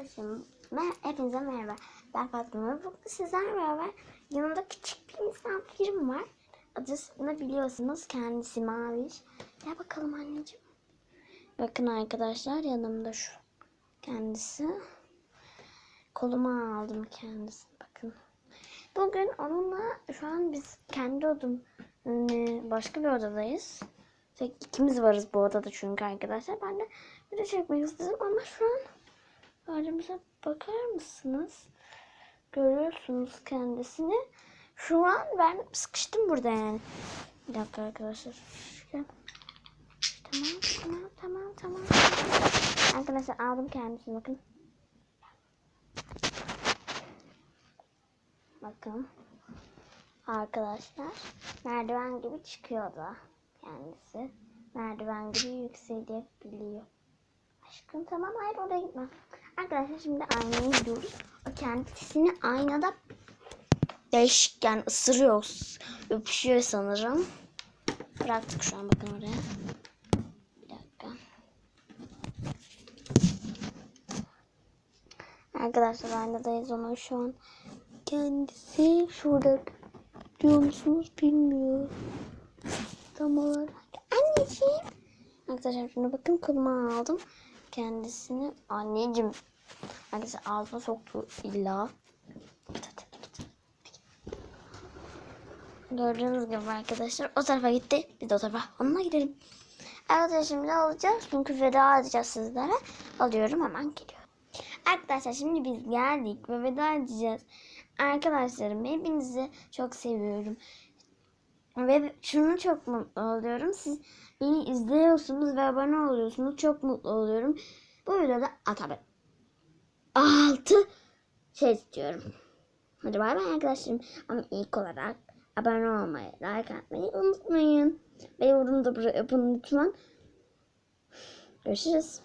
Arkadaşım ben hepinize merhaba. Ben Fatma bugün sizlerle beraber yanımda küçük bir misafirim var. Adını biliyorsunuz kendisi Maviş. Gel bakalım anneciğim. Bakın arkadaşlar yanımda şu kendisi. Koluma aldım kendisini bakın. Bugün onunla şu an biz kendi odum başka bir odadayız. Tek ikimiz varız bu odada çünkü arkadaşlar. Ben de video çekmek istedim ama şu an halimize bakar mısınız? Görüyorsunuz kendisini. Şu an ben sıkıştım burada yani. Bir dakika arkadaşlar. Tamam tamam tamam tamam. Arkadaşlar aldım kendisini bakın. Bakın. Arkadaşlar merdiven gibi çıkıyordu kendisi. Merdiven gibi yükselebiliyor. Aşkım tamam hayır oraya gitme. Arkadaşlar şimdi aynaya gidiyoruz. O kendisini aynada değişik yani ısırıyor. Öpüşüyor sanırım. Bıraktık şu an bakın oraya. Bir dakika. Arkadaşlar aynadayız onun şu an. Kendisi şurada diyor musunuz bilmiyorum. Tam olarak. Anneciğim. Arkadaşlar şuna bakın koluma aldım. Kendisini anneciğim. Arkadaşlar ağzıma soktu illa. Gördüğünüz gibi arkadaşlar o tarafa gitti. Biz de o tarafa onunla gidelim. Arkadaşlar şimdi alacağız. Çünkü veda edeceğiz sizlere. Alıyorum hemen geliyorum. Arkadaşlar şimdi biz geldik ve veda edeceğiz. Arkadaşlarım hepinizi çok seviyorum. Ve şunu çok mutlu oluyorum. Siz beni izliyorsunuz ve abone oluyorsunuz. Çok mutlu oluyorum. Bu videoda tabii 6 şey istiyorum. Hadi bay bay arkadaşlarım. Ama ilk olarak abone olmayı, like atmayı unutmayın. Ve yorum da yapın lütfen. Görüşürüz.